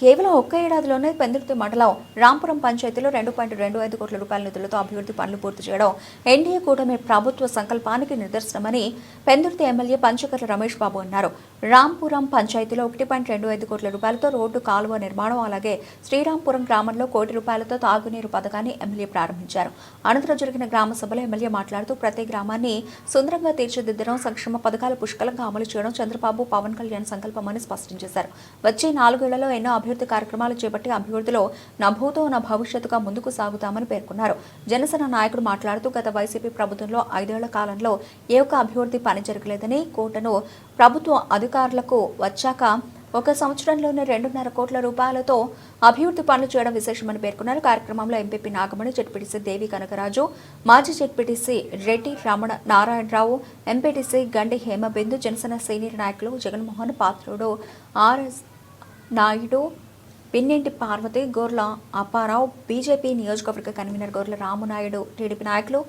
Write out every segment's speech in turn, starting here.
కేవలం ఒక్క ఏడాదిలోనే పెందుర్తి మండలం రాంపురం పంచాయతీలో రెండు పాయింట్ రెండు ఐదు కోట్ల రూపాయల నిధులతో అభివృద్ధి పనులు పూర్తి చేయడం ఎన్డీఏ కూటమి ప్రభుత్వ సంకల్పానికి నిదర్శనమని పెందుర్తి ఎమ్మెల్యే పంచకర్ల రమేష్ బాబు అన్నారు. రాంపురం పంచాయతీలో ఒకటి పాయింట్ రెండు ఐదు కోట్ల రూపాయలతో రోడ్డు కాలువ నిర్మాణం అలాగే శ్రీరాంపురం గ్రామంలో కోటి రూపాయలతో తాగునీరు పథకాన్ని ఎమ్మెల్యే ప్రారంభించారు. అనంతరం జరిగిన గ్రామ సభలో ఎమ్మెల్యే మాట్లాడుతూ ప్రతి గ్రామాన్ని సుందరంగా తీర్చిదిద్దడం సంక్షేమ పథకాలు పుష్కలంగా అమలు చేయడం చంద్రబాబు పవన్ కళ్యాణ్ సంకల్పమని స్పష్టం చేశారు. వచ్చే నాలుగేళ్ళలో ఎన్నో అభివృద్ధి కార్యక్రమాలు చేపట్టి అభివృద్ధిలో నా భూతో నా భవిష్యత్తుగా ముందుకు సాగుతామని పేర్కొన్నారు. జనసేన నాయకుడు మాట్లాడుతూ గత వైసీపీ ప్రభుత్వంలో ఐదేళ్ళ కాలంలో ఏ ఒక్క అభివృద్ధి పని జరగలేదని కోటను ప్రభుత్వ అధికారులకు వచ్చాక ఒక సంవత్సరంలోనే రెండున్నర కోట్ల రూపాయలతో అభివృద్ధి పనులు చేయడం విశేషమని పేర్కొన్నారు. కార్యక్రమంలో ఎంపీపీ నాగమణి జెడ్పీటీసీ దేవి కనకరాజు మాజీ ZPTC Reddy Ramana Narayanarao MPTC Gandi Hemabindu Janasena senior నాయకులు జగన్మోహన్ పాత్రుడు ఆర్ఎస్ నాయుడు పిన్నింటి పార్వతి గోర్ల అప్పారావు బీజేపీ నియోజకవర్గ కన్వీనర్ గోర్ల రామునాయుడు టీడీపీ నాయకులు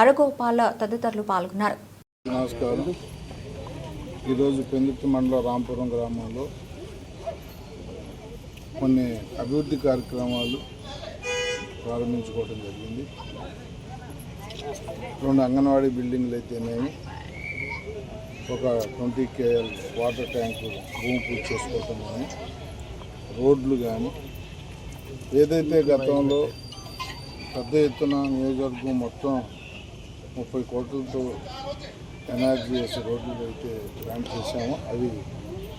అరగోపాల తదితరులు పాల్గొన్నారు. నమస్కారం. ఈరోజు పెందుర్తి మండలం రాంపురం గ్రామంలో కొన్ని అభివృద్ధి కార్యక్రమాలు ప్రారంభించుకోవడం జరిగింది. రెండు అంగన్వాడీ బిల్డింగ్లు అయితేనేమి ఒక ట్వంటీ కేఎల్ వాటర్ ట్యాంకు భూమి పూజ చేసుకోవటం కానీ రోడ్లు కానీ ఏదైతే గతంలో పెద్ద ఎత్తున నియోజకవర్గం మొత్తం ముప్పై కోట్లతో ఎనర్జీ చేసే రోడ్లు అయితే ప్లాన్ చేశామో అవి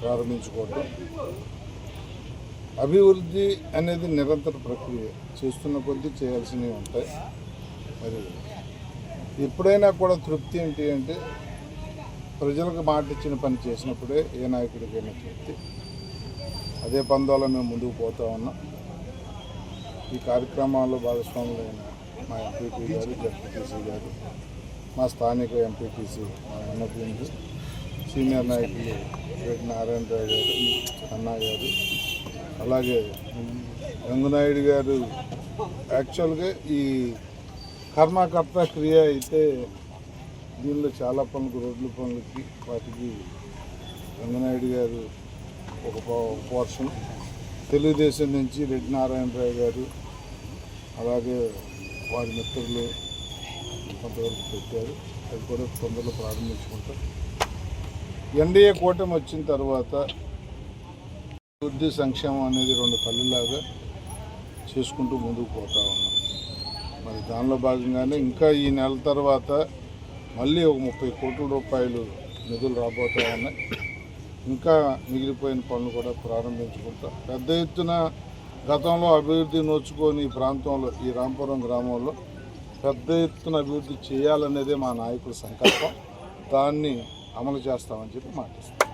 ప్రారంభించుకోవటం. అభివృద్ధి అనేది నిరంతర ప్రక్రియ. చేస్తున్న కొద్దీ చేయాల్సినవి ఉంటాయి. మరి ఎప్పుడైనా కూడా తృప్తి ఏంటి అంటే ప్రజలకు మాట ఇచ్చిన పని చేసినప్పుడే ఏ నాయకుడికైనా తృప్తి అదే పందాలో మేము ముందుకు పోతా ఉన్నాం. ఈ కార్యక్రమాల్లో భాగస్వాములైన మా ఎంపీపీ గారు జడ్పీటీసీ గారు మా స్థానిక ఎంపీటీసీ మా ఎన్ఎఫ్ఎండి సీనియర్ నాయకులు రెడ్డి నారాయణరావు గారు అన్నా గారు అలాగే రంగునాయుడు గారు. యాక్చువల్గా ఈ కర్మకర్త క్రియ అయితే దీనిలో చాలా పనులకు రోడ్ల పనులకి వాటికి రంగనాయుడు గారు ఒక పోర్షన్. తెలుగుదేశం నుంచి రెడ్డి నారాయణరావు గారు అలాగే వారి మిత్రులు కొంతవరకు పెట్టారు. అది కూడా తొందరలో ప్రారంభించుకుంటాం. ఎన్డీఏ కూటమి వచ్చిన తర్వాత అభివృద్ధి సంక్షేమం అనేది రెండు కళ్ళులాగా చేసుకుంటూ ముందుకు పోతా ఉన్నాం. మరి దానిలో భాగంగానే ఇంకా ఈ నెల తర్వాత మళ్ళీ ఒక ముప్పై కోట్ల రూపాయలు నిధులు రాబోతా ఉన్నాయి. ఇంకా మిగిలిపోయిన పనులు కూడా ప్రారంభించుకుంటాం. పెద్ద ఎత్తున గతంలో అభివృద్ధి నోచుకొని ఈ ప్రాంతంలో ఈ రాంపురం గ్రామంలో పెద్ద ఎత్తున అభివృద్ధి చేయాలనేదే మా నాయకుల సంకల్పం. దాన్ని అమలు చేస్తామని చెప్పి మాటిస్తాం